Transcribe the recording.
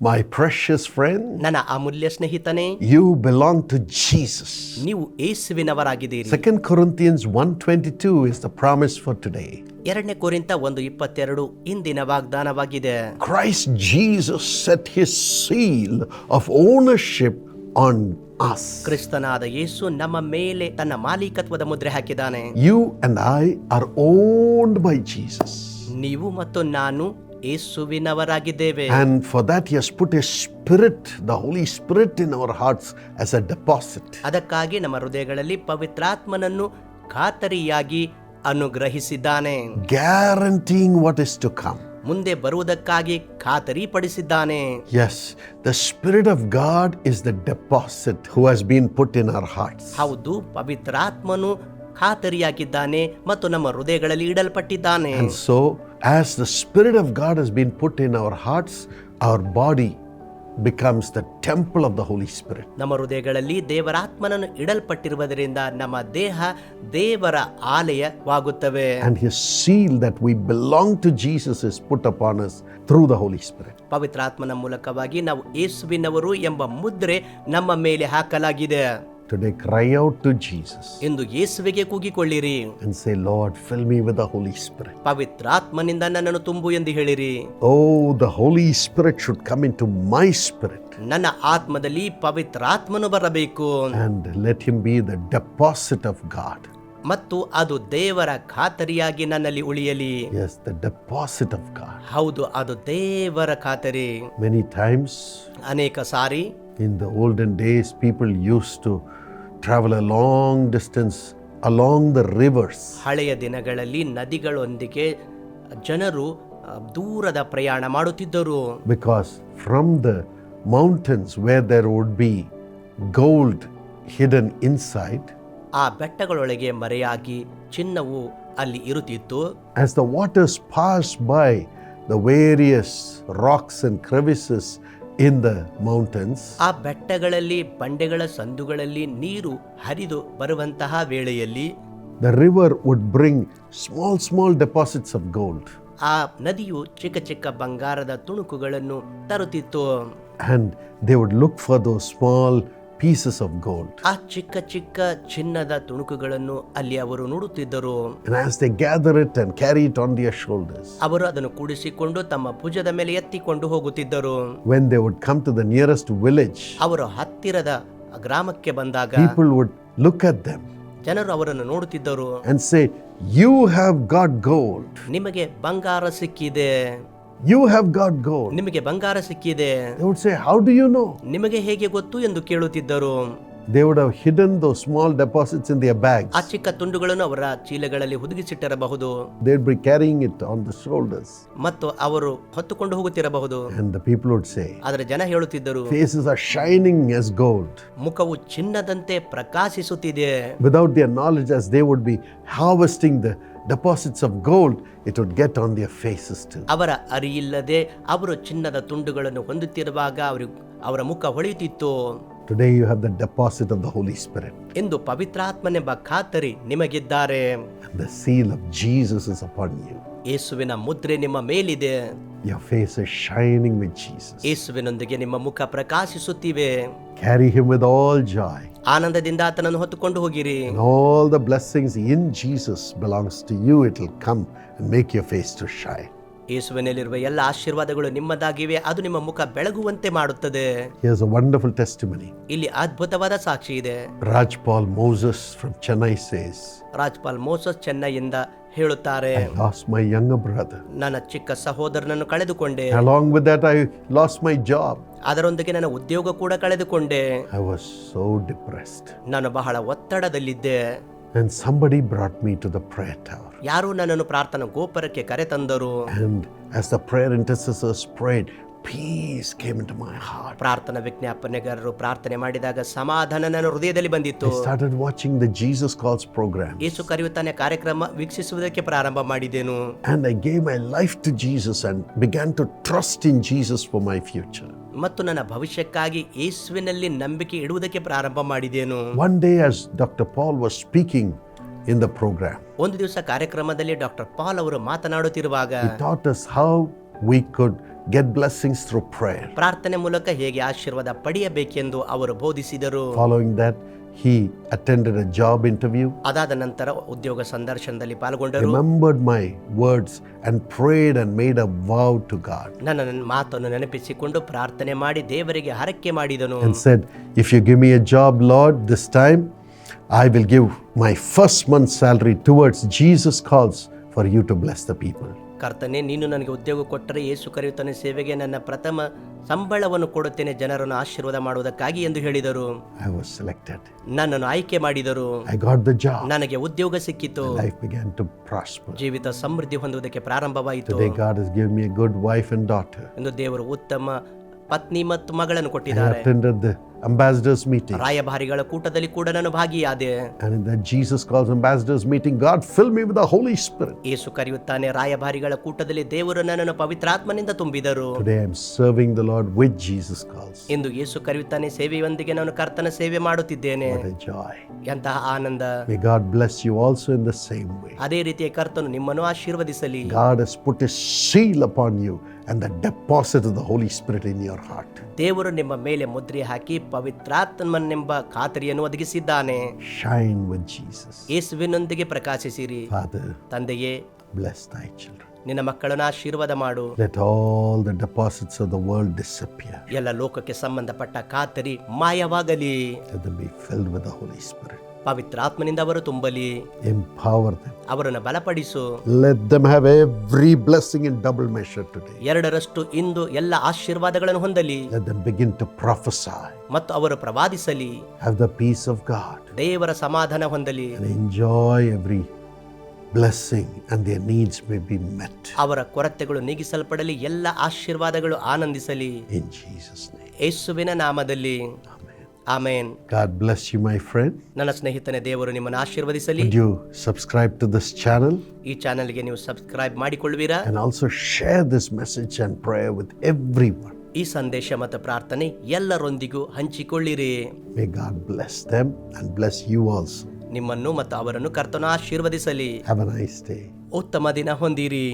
My precious friend, ನನ್ನ ಅಮೂಲ್ಯ ಸ್ನೇಹಿತನೇ you belong to Jesus. ನೀವು ಏಸುವಿನವರಾಗಿದ್ದೀರಿ 2 Corinthians 1:22 is the promise for today. ಎರಡನೇ ಕೋರಿಂತ ಒಂದು ಇಪ್ಪತ್ತೆರಡು ಇಂದಿನ ವಾಗ್ದಾನವಾಗಿದೆ Christ Jesus set his seal of ownership on us. ಕ್ರಿಸ್ತನಾದ ಯೇಸು ನಮ್ಮ ಮೇಲೆ ತನ್ನ ಮಾಲೀಕತ್ವದ ಮುದ್ರೆ ಹಾಕಿದ್ದಾನೆ You and I are owned by Jesus. ನೀವು ಮತ್ತು ನಾನು ಏಸುವಿನವರಾಗಿದ್ದೇವೆ And for that, He has put His Spirit, the Holy Spirit, in our hearts as a deposit. ಅದಕ್ಕಾಗಿ ನಮ್ಮ ಹೃದಯಗಳಲ್ಲಿ ಪವಿತ್ರಾತ್ಮನನ್ನು ಖಾತರಿಯಾಗಿ ಅನುಗ್ರಹಿಸಿದ್ದಾನೆ guaranteeing what is to come. ಮುಂದೆ ಬರುವುದಕ್ಕಾಗಿ ಖಾತರಿಪಡಿಸಿದ್ದಾನೆ Yes, the Spirit of God is the deposit who has been put in our hearts. ಹೌದು ಪವಿತ್ರಾತ್ಮನು ಖಾತರಿಯಾಗಿದ್ದಾನೆ ಮತ್ತು ನಮ್ಮ ಹೃದಯಗಳಲ್ಲಿ ಇಡಲ್ಪಟ್ಟಿದ್ದಾನೆ And so, as the Spirit of God has been put in our hearts, our body becomes the temple of the Holy Spirit. ನಮ್ಮ ಹೃದಯಗಳಲ್ಲಿ ದೇವರಾತ್ಮನನ್ನು ಇಡಲ್ಪಟ್ಟಿರುವುದರಿಂದ ನಮ್ಮ ದೇಹ ದೇವರ ಆಲಯವಾಗುತ್ತವೆ And His seal that we belong to Jesus is put upon us through the Holy Spirit. ಪವಿತ್ರಾತ್ಮನ ಮೂಲಕವಾಗಿ ನಾವು ಯೇಸುವಿನವರು ಎಂಬ ಮುದ್ರೆ ನಮ್ಮ ಮೇಲೆ ಹಾಕಲಾಗಿದೆ Today, cry out to Jesus ಎಂದು ಯೇಸುವಿಗೆ ಕೂಗಿಕೊಳ್ಳಿರಿ and say, Lord, fill me with the Holy Spirit. ಪವಿತ್ರಾತ್ಮನಿಂದ ನನ್ನನ್ನು ತುಂಬು ಎಂದು ಹೇಳಿರಿ Oh, the Holy Spirit should come into my spirit ನನ್ನ ಆತ್ಮದಲ್ಲಿ ಪವಿತ್ರಾತ್ಮನು ಬರಬೇಕು and let Him be the deposit of God. ಮತ್ತು ಅದು ದೇವರ ಖಾತರಿಯಾಗಿ ನನ್ನಲ್ಲಿ ಉಳಿಯಲಿ Yes, the deposit of God. ಹೌದು ಅದು ದೇವರ ಖಾತರಿ Many times ಅನೇಕ ಸಾರಿ in the olden days, people used to travel a long distance along the rivers ಹಳೆಯ ದಿನಗಳಲ್ಲಿ ನದಿಗಳೊಂದಿಗೆ ಜನರು ಆ, ದೂರದ ಪ್ರಯಾಣ ಮಾಡುತ್ತಿದ್ದರು because from the mountains where there would be gold hidden inside, ಆ ಬೆಟ್ಟಗಳೊಳಗೆ ಮರೆಯಾಗಿ ಚಿನ್ನವು ಅಲ್ಲಿ ಇರುತ್ತಿತ್ತು as the waters pass by the various rocks and crevices in the mountains, ಆ ಬೆಟ್ಟಗಳಲ್ಲಿ ಬಂಡೆಗಳ ಸಂದುಗಳಲ್ಲಿ ನೀರು ಹರಿದು ಬರುವಂತಹ ವೇಳೆಯಲ್ಲಿ the river would bring small, small deposits of gold. ಆ ನದಿಯು ಚಿಕ್ಕ ಚಿಕ್ಕ ಬಂಗಾರದ ತುಣುಕುಗಳನ್ನು ತರುತ್ತಿತ್ತು And they would look for those small pieces of gold. ಆ ಚಿಕ್ಕ ಚಿಕ್ಕ ಚಿನ್ನದ ತುಣುಕುಗಳನ್ನು ಅಲ್ಲಿ ಅವರು ನೋಡುತ್ತಿದ್ದರು And as they gather it and carry it on their shoulders, ಅವರು ಅದನ್ನು ಕೂಡಿಸಿಕೊಂಡು ತಮ್ಮ ಭುಜದ ಮೇಲೆ ಎತ್ತಿಕೊಂಡು ಹೋಗುತ್ತಿದ್ದರು when they would come to the nearest village, ಅವರು ಹತ್ತಿರದ ಗ್ರಾಮಕ್ಕೆ ಬಂದಾಗ people would look at them ಜನರು ಅವರನ್ನು ನೋಡುತ್ತಿದ್ದರು and say, You have got gold. ನಿಮಗೆ ಬಂಗಾರ ಸಿಕ್ಕಿದೆ You have got gold. ನಿಮಗೆ ಬಂಗಾರ ಸಿಕ್ಕಿದೆ They would say, How do you know? ನಿಮಗೆ ಹೇಗೆ ಗೊತ್ತು ಎಂದು ಕೇಳುತ್ತಿದ್ದರು they would have those small deposits in their bag ಆ ಚಿಕ್ಕ ತುಂಡುಗಳನ್ನು ಅವರ ಚೀಲಗಳಲ್ಲಿ ಹುದುಗಿಸಿಟ್ಟಿರಬಹುದು. They would be carrying it on the shoulders ಮತ್ತು ಅವರು ಹೊತ್ತುಕೊಂಡು ಹೋಗುತ್ತಿರಬಹುದು. And the people would say ಆದರೆ ಜನ ಹೇಳುತ್ತಿದ್ದರು face faces are shining as gold ಮುಖವು ಚಿನ್ನದಂತೆ ಪ್ರಕಾಶಿಸುತ್ತಿದೆ. Without their knowledge as they would be harvesting the deposits of gold it would get on their faces ಅವರ ಅರಿಯಿಲ್ಲದೆ ಅವರು ಚಿನ್ನದ ತುಂಡುಗಳನ್ನು ಹೊಂದುತ್ತಿರುವಾಗ ಅವರಿಗೆ ಅವರ ಮುಖ ಹೊಳೆಯುತ್ತಿತ್ತು. Today, you have the deposit of the Holy Spirit. ಎಂದು ಪವಿತ್ರಾತ್ಮನೆಂಬ ಖಾತರಿ ನಿಮಗಿದ್ದಾರೆ And the seal of Jesus is upon you. ಯೇಸುವಿನ ಮುದ್ರೆ ನಿಮ್ಮ ಮೇಲಿದೆ Your face is shining with Jesus. ಯೇಸುವಿನೊಂದಿಗೆ ನಿಮ್ಮ ಮುಖ ಪ್ರಕಾಶಿಸುತ್ತಿವೆ Carry him with all joy. ಆನಂದದಿಂದ ಆತನನ್ನು ಹೊತ್ತುಕೊಂಡು ಹೋಗಿರಿ And all the blessings in Jesus belongs to you. It will come and make your face to shine. ಯೇಸುವಿನಲ್ಲಿರುವ ಎಲ್ಲ ಆಶೀರ್ವಾದಗಳು ನಿಮ್ಮದಾಗಿವೆ ಅದು ನಿಮ್ಮ ಮುಖ ಬೆಳಗುವಂತೆ ಮಾಡುತ್ತದೆ Here's a wonderful testimony. ಇಲ್ಲಿ ಅದ್ಭುತವಾದ ಸಾಕ್ಷಿ ಇದೆ Rajpal Moses from Chennai says Rajpal Moses ಚೆನ್ನೈಯಿಂದ ಹೇಳುತ್ತಾರೆ I lost my younger brother. ನನ್ನ ಚಿಕ್ಕ ಸಹೋದರನನ್ನು ಕಳೆದುಕೊಂಡೆ Along with that, I lost my job. ಅದರೊಂದಿಗೆ ನನ್ನ ಉದ್ಯೋಗ ಕೂಡ ಕಳೆದುಕೊಂಡೆ I was so depressed. ನಾನು ಬಹಳ ಒತ್ತಡದಲ್ಲಿದ್ದೆ And somebody brought me to the prayer tower. ಯಾರು ನನ್ನನ್ನು ಪ್ರಾರ್ಥನಾ ಗೋಪುರಕ್ಕೆ ಕರೆತಂದರು And as the prayer intercessors prayed, peace came into my heart. ಪ್ರಾರ್ಥನಾ ವಿಜ್ಞಾಪನೆಗಾರರು ಪ್ರಾರ್ಥನೆ ಮಾಡಿದಾಗ ಸಮಾಧಾನ ನನ್ನ ಹೃದಯದಲ್ಲಿ ಬಂದಿತ್ತು I started watching the Jesus Calls program. ಯೇಸು ಕರೆಯುತ್ತಾನೆ ಕಾರ್ಯಕ್ರಮ ವೀಕ್ಷಿಸುವುದಕ್ಕೆ ಪ್ರಾರಂಭ ಮಾಡಿದೆನು And I gave my life to Jesus and began to trust in Jesus for my future. ಮತ್ತು ನನ್ನ ಭವಿಷ್ಯಕ್ಕಾಗಿ ಯೇಸುವಿನಲ್ಲಿ ನಂಬಿಕೆ ಇಡುವುದಕ್ಕೆ ಪ್ರಾರಂಭ ಮಾಡಿದೆನು One day, as Dr. Paul was speaking in the program, ಒಂದು ದಿವಸ ಕಾರ್ಯಕ್ರಮದಲ್ಲಿ ಡಾಕ್ಟರ್ ಪಾಲ್ ಅವರು ಮಾತನಾಡುತ್ತಿರುವಾಗ he taught us how we could get blessings through prayer. ಪ್ರಾರ್ಥನೆ ಮೂಲಕ ಹೇಗೆ ಆಶೀರ್ವಾದ ಪಡೆಯಬೇಕೆಂದು ಅವರು ಬೋಧಿಸಿದರು Following that, he attended a job interview, ಅದಾದ ನಂತರ ಉದ್ಯೋಗ ಸಂದರ್ಶನದಲ್ಲಿ ಪಾಲ್ಗೊಂಡರು remembered my words, and prayed and made a vow to God. ನನ್ನ ನನ್ನ ಮಾತನ್ನು ನೆನಪಿಸಿಕೊಂಡು ಪ್ರಾರ್ಥನೆ ಮಾಡಿ ದೇವರಿಗೆ ಹರಕೆ ಮಾಡಿದನು and said, If you give me a job, Lord, this time I will give my first month's salary towards Jesus' cause for you to bless the people. ಕರ್ತನೆ ನೀನು ನನಗೆ ಉದ್ಯೋಗ ಕೊಟ್ಟರೆ ಏಸು ಕರೆಯುತ್ತಾನೆ ಸೇವೆಗೆ ನನ್ನ ಪ್ರಥಮ ಸಂಬಳವನ್ನು ಕೊಡುತ್ತೇನೆ ಜನರನ್ನು ಆಶೀರ್ವಾದ ಮಾಡುವುದಕ್ಕಾಗಿ ಎಂದು ಹೇಳಿದರು I was selected. ನನ್ನನ್ನು ಆಯ್ಕೆ ಮಾಡಿದರು I got the job. ನನಗೆ ಉದ್ಯೋಗ ಸಿಕ್ಕಿತು Life began to prosper. ಜೀವಿತ ಸಮೃದ್ಧಿ ಹೊಂದುವುದಕ್ಕೆ ಪ್ರಾರಂಭವಾಯಿತು Today, God has given me a good wife and daughter. ಎಂದು ದೇವರು ಉತ್ತಮ ಪತ್ನಿ ಮತ್ತು ಮಗಳನ್ನು I ಕೊಟ್ಟಿದ್ದಾರೆ attended the ambassadors' meeting. ರಾಯಭಾರಿಗಳ ಕೂಟದಲ್ಲಿ ಕೂಡ ನಾನು ಭಾಗಿಯಾದೆ And in that Jesus calls ambassadors meeting, God filled me with the Holy Spirit. ಯೇಸು ಕರೆಯುತ್ತಾನೆ ರಾಯಭಾರಿಗಳ ಕೂಟದಲ್ಲಿ ದೇವರು ನನ್ನನ್ನು ಪವಿತ್ರಾತ್ಮನಿಂದ ತುಂಬಿದರು Today, I'm serving the Lord with Jesus calls. ಎಂದು ಯೇಸು ಕರೆಯುತ್ತಾನೆ ಸೇವೆಯೊಂದಿಗೆ ನಾನು ಕರ್ತನ ಸೇವೆ ಮಾಡುತ್ತಿದ್ದೇನೆ What a joy. ಎಂತಹ ಆನಂದ May God bless you also in the same way. ಅದೇ ರೀತಿಯ ಕರ್ತನು ನಿಮ್ಮನ್ನು ಆಶೀರ್ವದಿಸಲಿ God has put a seal upon you and the deposit of the Holy Spirit in your heart. ದೇವರು ನಿಮ್ಮ ಮೇಲೆ ಮುದ್ರೆ ಹಾಕಿ ಪವಿತ್ರಾತ್ಮನೆಂಬ ಖಾತರಿಯನ್ನು ಒದಗಿಸಿದ್ದಾನೆ Shine with Jesus. ಯೇಸುವಿನೊಂದಿಗೆ ಪ್ರಕಾಶಿಸಿರಿ Father, ತಂದೆಯೇ bless thy children. ನಿನ್ನ ಮಕ್ಕಳನ್ನು ಆಶೀರ್ವಾದ ಮಾಡು Let all the deposits of the world disappear. ಎಲ್ಲ ಲೋಕಕ್ಕೆ ಸಂಬಂಧಪಟ್ಟ ಖಾತರಿ ಮಾಯವಾಗಲಿ Let them be filled with the Holy Spirit. ಪವಿತ್ರಾತ್ಮನಿಂದ ಅವರು ತುಂಬಲಿ ಎಂಪವರ್ them. ಅವರನ್ನು ಬಲಪಡಿಸು Let them have every blessing in double measure today. ಎರಡರಷ್ಟು ಇಂದು ಎಲ್ಲ ಆಶೀರ್ವಾದಗಳನ್ನು ಹೊಂದಲಿ Let them begin to prophesy. ಮತ್ತು ಅವರು ಪ್ರವಾದಿಸಲಿ have the peace of God ದೇವರ ಸಮಾಧಾನ ಹೊಂದಲಿ enjoy every blessing blessing and their needs may be met. ಅವರ ಕೊರತೆಗಳು ನೀಗಿಸಲ್ಪಡಲಿ ಎಲ್ಲ ಆಶೀರ್ವಾದಗಳು ಆನಂದಿಸಲಿ ಇನ್ ಜೀಸಸ್ name. ಯೇಸುವಿನ ನಾಮದಲ್ಲಿ. Amen. God bless you my friend ನನ್ನ ಸ್ನೇಹಿತನೇ ದೇವರು ನಿಮ್ಮನ್ನು ಆಶೀರ್ವದಿಸಲಿ. You subscribe to this channel ಈ ಚಾನೆಲ್ಗೆ ನೀವು subscribe ಮಾಡಿಕೊಳ್ಳುವಿರಾ? And also share this message and prayer with everyone ಈ ಸಂದೇಶ ಮತ್ತು ಪ್ರಾರ್ಥನೆ ಎಲ್ಲರೊಂದಿಗೂ ಹಂಚಿಕೊಳ್ಳಿರಿ. May God bless them and bless you also ನಿಮ್ಮನ್ನು ಮತ್ತು ಅವರನ್ನು ಕರ್ತನ ಆಶೀರ್ವದಿಸಲಿ. ಹ್ಯಾವ್ ಅ ನೈಸ್ ಡೇ ಉತ್ತಮ ದಿನ ಹೊಂದಿರಿ.